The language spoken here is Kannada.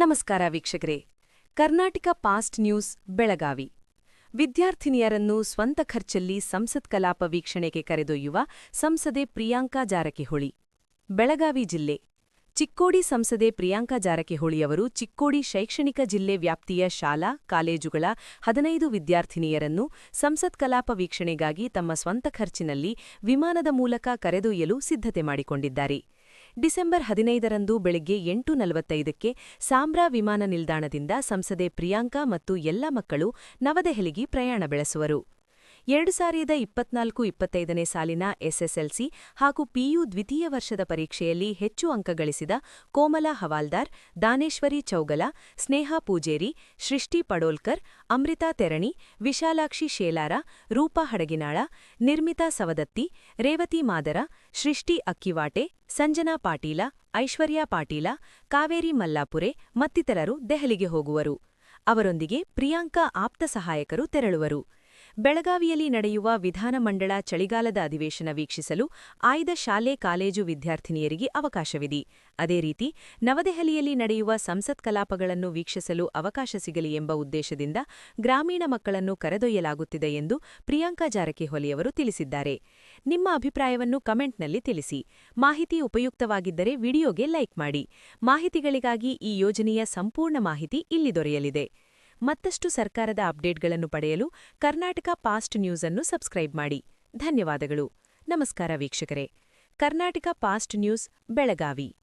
ನಮಸ್ಕಾರ ವೀಕ್ಷಕರೇ. Karnataka fast news, Belagavi. ವಿದ್ಯಾರ್ಥಿನಿಯರನ್ನು ಸ್ವಂತ ಖರ್ಚಲ್ಲಿ ಸಂಸತ್ ಕಲಾಪ ವೀಕ್ಷಣೆಗೆ ಕರೆದೊಯ್ಯುವ ಸಂಸದೆ ಪ್ರಿಯಾಂಕಾ ಜಾರಕಿಹೊಳಿ. ಬೆಳಗಾವಿ ಜಿಲ್ಲೆ. ಚಿಕ್ಕೋಡಿ ಸಂಸದೆ ಪ್ರಿಯಾಂಕಾ ಜಾರಕಿಹೊಳಿಯವರು ಚಿಕ್ಕೋಡಿ ಶೈಕ್ಷಣಿಕ ಜಿಲ್ಲೆ ವ್ಯಾಪ್ತಿಯ ಶಾಲಾ, ಕಾಲೇಜುಗಳ ಹದಿನೈದು ವಿದ್ಯಾರ್ಥಿನಿಯರನ್ನು ಸಂಸತ್ ಕಲಾಪ ವೀಕ್ಷಣೆಗಾಗಿ ತಮ್ಮ ಸ್ವಂತ ಖರ್ಚಿನಲ್ಲಿ ವಿಮಾನದ ಮೂಲಕ ಕರೆದೊಯ್ಯಲು ಸಿದ್ಧತೆ ಮಾಡಿಕೊಂಡಿದ್ದಾರೆ. ಡಿಸೆಂಬರ್ ಹದಿನೈದರಂದು ಬೆಳಗ್ಗೆ ಎಂಟು ನಲವತ್ತೈದಕ್ಕೆ ಸಾಂಬ್ರಾ ವಿಮಾನ ನಿಲ್ದಾಣದಿಂದ ಸಂಸದೆ ಪ್ರಿಯಾಂಕಾ ಮತ್ತು ಎಲ್ಲ ಮಕ್ಕಳು ನವದೆಹಲಿಗೆ ಪ್ರಯಾಣ ಬೆಳೆಸುವರು. ಎರಡು ಸಾವಿರದ ಇಪ್ಪತ್ನಾಲ್ಕು ಇಪ್ಪತ್ತೈದನೇ ಸಾಲಿನ ಎಸ್ಎಸ್ಎಲ್ಸಿ ಹಾಗೂ ಪಿಯು ದ್ವಿತೀಯ ವರ್ಷದ ಪರೀಕ್ಷೆಯಲ್ಲಿ ಹೆಚ್ಚು ಅಂಕ ಗಳಿಸಿದ ಕೋಮಲಾ ಹವಾಲ್ದಾರ್, ದಾನೇಶ್ವರಿ ಚೌಗಲ, ಸ್ನೇಹಾ ಪೂಜೇರಿ, ಸೃಷ್ಟಿ ಪಡೋಲ್ಕರ್, ಅಮೃತಾ ತೆರಣಿ, ವಿಶಾಲಾಕ್ಷಿ ಶೇಲಾರ, ರೂಪಾ ಹಡಗಿನಾಳ, ನಿರ್ಮಿತಾ ಸವದತ್ತಿ, ರೇವತಿ ಮಾದರ, ಸೃಷ್ಟಿ ಅಕ್ಕಿವಾಟೆ, ಸಂಜನಾ ಪಾಟೀಲ, ಐಶ್ವರ್ಯಾ ಪಾಟೀಲ, ಕಾವೇರಿ ಮಲ್ಲಾಪುರೆ ಮತ್ತಿತರರು ದೆಹಲಿಗೆ ಹೋಗುವರು. ಅವರೊಂದಿಗೆ ಪ್ರಿಯಾಂಕಾ ಆಪ್ತ ಸಹಾಯಕರು ತೆರಳುವರು. ಬೆಳಗಾವಿಯಲ್ಲಿ ನಡೆಯುವ ವಿಧಾನಮಂಡಳ ಚಳಿಗಾಲದ ಅಧಿವೇಶನ ವೀಕ್ಷಿಸಲು ಆಯ್ದ ಶಾಲೆ ಕಾಲೇಜು ವಿದ್ಯಾರ್ಥಿನಿಯರಿಗೆ ಅವಕಾಶವಿದೆ. ಅದೇ ರೀತಿ ನವದೆಹಲಿಯಲ್ಲಿ ನಡೆಯುವ ಸಂಸತ್ ಕಲಾಪಗಳನ್ನು ವೀಕ್ಷಿಸಲು ಅವಕಾಶ ಸಿಗಲಿ ಎಂಬ ಉದ್ದೇಶದಿಂದ ಗ್ರಾಮೀಣ ಮಕ್ಕಳನ್ನು ಕರೆದೊಯ್ಯಲಾಗುತ್ತಿದೆ ಎಂದು ಪ್ರಿಯಾಂಕಾ ಜಾರಕಿಹೊಳಿಯವರು ತಿಳಿಸಿದ್ದಾರೆ. ನಿಮ್ಮ ಅಭಿಪ್ರಾಯವನ್ನು ಕಮೆಂಟ್ನಲ್ಲಿ ತಿಳಿಸಿ. ಮಾಹಿತಿ ಉಪಯುಕ್ತವಾಗಿದ್ದರೆ ವಿಡಿಯೋಗೆ ಲೈಕ್ ಮಾಡಿ. ಮಾಹಿತಿಗಳಿಗಾಗಿ ಈ ಯೋಜನೆಯ ಸಂಪೂರ್ಣ ಮಾಹಿತಿ ಇಲ್ಲಿ ದೊರೆಯಲಿದೆ. ಮತ್ತಷ್ಟು ಸರ್ಕಾರದ ಅಪ್ಡೇಟ್ಗಳನ್ನು ಪಡೆಯಲು ಕರ್ನಾಟಕ ಪಾಸ್ಟ್ ನ್ಯೂಸ್ ಅನ್ನು ಸಬ್ಸ್ಕ್ರೈಬ್ ಮಾಡಿ. ಧನ್ಯವಾದಗಳು. ನಮಸ್ಕಾರ ವೀಕ್ಷಕರೇ. Karnataka fast news, Belagavi.